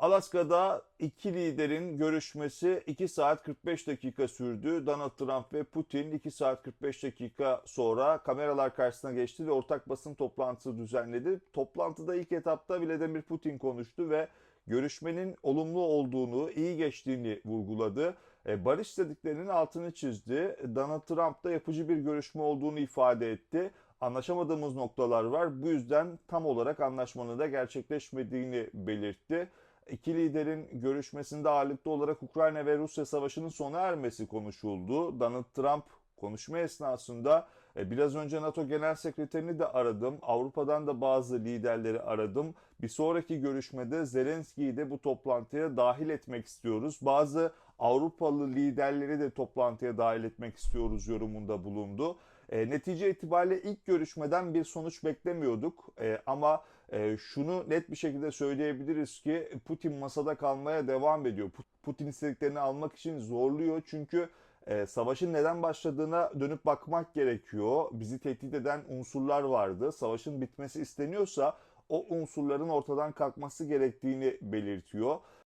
Alaska'da iki liderin görüşmesi 2 saat 45 dakika sürdü. Donald Trump ve Putin 2 saat 45 dakika sonra kameralar karşısına geçti ve ortak basın toplantısı düzenledi. Toplantıda ilk etapta Vladimir Putin konuştu ve görüşmenin olumlu olduğunu, iyi geçtiğini vurguladı. E, Barış istediklerinin altını çizdi. Donald Trump da yapıcı bir görüşme olduğunu ifade etti. Anlaşamadığımız noktalar var. Bu yüzden tam olarak anlaşmanın da gerçekleşmediğini belirtti. İki liderin görüşmesinde ağırlıklı olarak Ukrayna ve Rusya savaşının sona ermesi konuşuldu. Donald Trump konuşma esnasında e, biraz önce NATO Genel Sekreterini de aradım. Avrupa'dan da bazı liderleri aradım. Bir sonraki görüşmede Zelenski'yi de bu toplantıya dahil etmek istiyoruz. Bazı Avrupalı liderleri de toplantıya dahil etmek istiyoruz yorumunda bulundu. E, netice itibariyle ilk görüşmeden bir sonuç beklemiyorduk. E, ama e, şunu net bir şekilde söyleyebiliriz ki Putin masada kalmaya devam ediyor. Putin istediklerini almak için zorluyor çünkü e, savaşın neden başladığına dönüp bakmak gerekiyor. Bizi tehdit eden unsurlar vardı. Savaşın bitmesi isteniyorsa o unsurların ortadan kalkması gerektiğini belirtiyor.